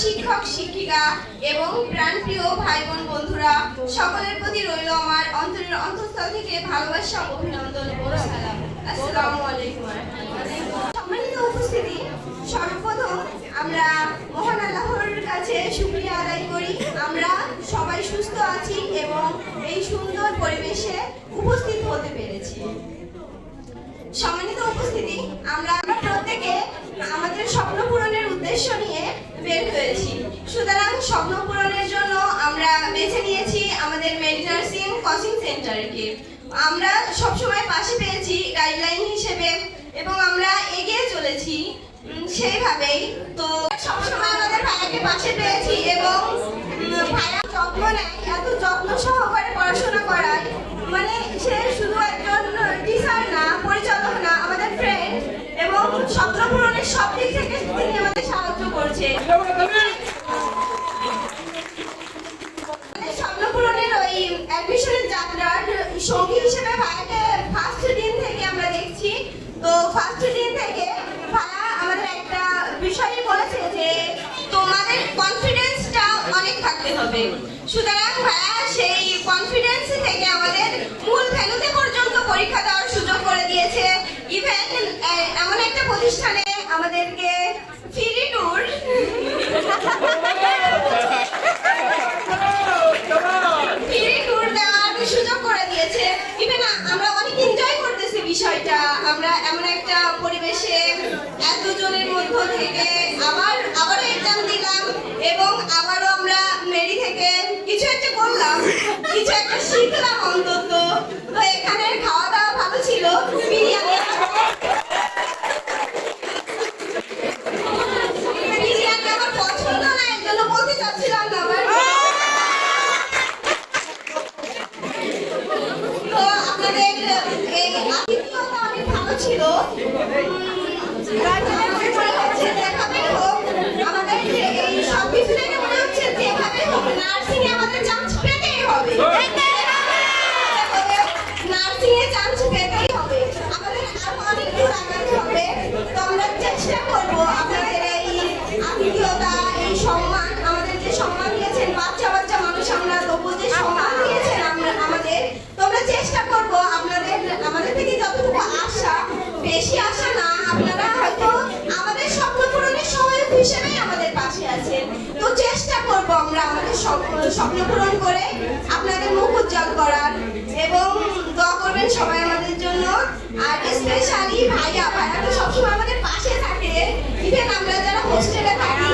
শিক্ষক, শিক্ষিকা এবং প্রাণপ্রিয় ভাই বোন বন্ধুরা, সকলের প্রতি রইল আমার অন্তরের অন্তঃস্থল থেকে ভালোবাসা, অভিনন্দন ও সম্মানিত উপস্থিতি, সর্বপ্রথম আমরা মহান আল্লাহর কাছে আদায় করি। আমরা সবাই সুস্থ আছি এবং এই সুন্দর পরিবেশে উপস্থিত হতে পেরেছি। সম্মানিত উপস্থিতি আমরা আমরা প্রত্যেকে আমাদের স্বপ্ন পূরণের উদ্দেশ্য নিয়ে হয়েছি সুতরাং স্বপ্ন পূরণের জন্য আমরা বেছে নিয়েছি আমাদের মেন্টারসিং কোচিং সেন্টারকে আমরা সবসময় পাশে পেয়েছি গাইডলাইন হিসেবে এবং আমরা এগিয়ে চলেছি সেইভাবেই। তো সবসময় আমাদের ভাইয়াকে পাশে পেয়েছি এবং আমাদের স্বপ্ন পূরণের ওই অ্যাডমিশনের যাত্রার সঙ্গী হিসেবে ভাইয়াকে ফার্স্ট দিন থেকে আমরা দেখছি। তো ফার্স্ট দিন থেকে ভাইয়া আমাদের একটা বিষয়ই বলেছে যে, তোমাদের কনফিডেন্সটা অনেক থাকতে হবে। সুতরাং ভাইয়া সেই কনফিডেন্স থেকে আমাদের মূল ভ্যালুতে পর্যন্ত পরীক্ষা দেওয়ার সুযোগ করে দিয়েছে। ইভেন এমন একটা প্রতিষ্ঠানে আমাদেরকে সুযোগ করে দিয়েছে। ইভেন আমরা অনেক এনজয় করতেছি বিষয়টা। আমরা এমন একটা পরিবেশে এতজনের মধ্য থেকে আবার আবারও এক্সাম দিলাম এবং আবারও আমরা মেরি থেকে কিছু একটা করলাম কিছু একটা শিখলাম অন্তত তো এখানে খাওয়া দাওয়া ভালো ছিল বিরিয়ানি বিরিয়ানি আমার পছন্দ না এর জন্য বলতে চাচ্ছিলাম না আবার তো আপনাদের এই বেশি আশা না, আপনারা হয়তো আমাদের স্বপ্ন পূরণের সহায়ক হিসেবে আমাদের পাশে আছেন। তো চেষ্টা করব আমরা আমাদের স্বপ্ন পূরণ করে আপনাদের মুখ উজ্জ্বল করার এবং দোয়া করবেন সবাই আমাদের জন্য। আর স্পেশালি ভাইয়া ভাইয়া তো সবসময় আমাদের পাশে থাকে। ইভেন আমরা যারা হোস্টেলে থাকি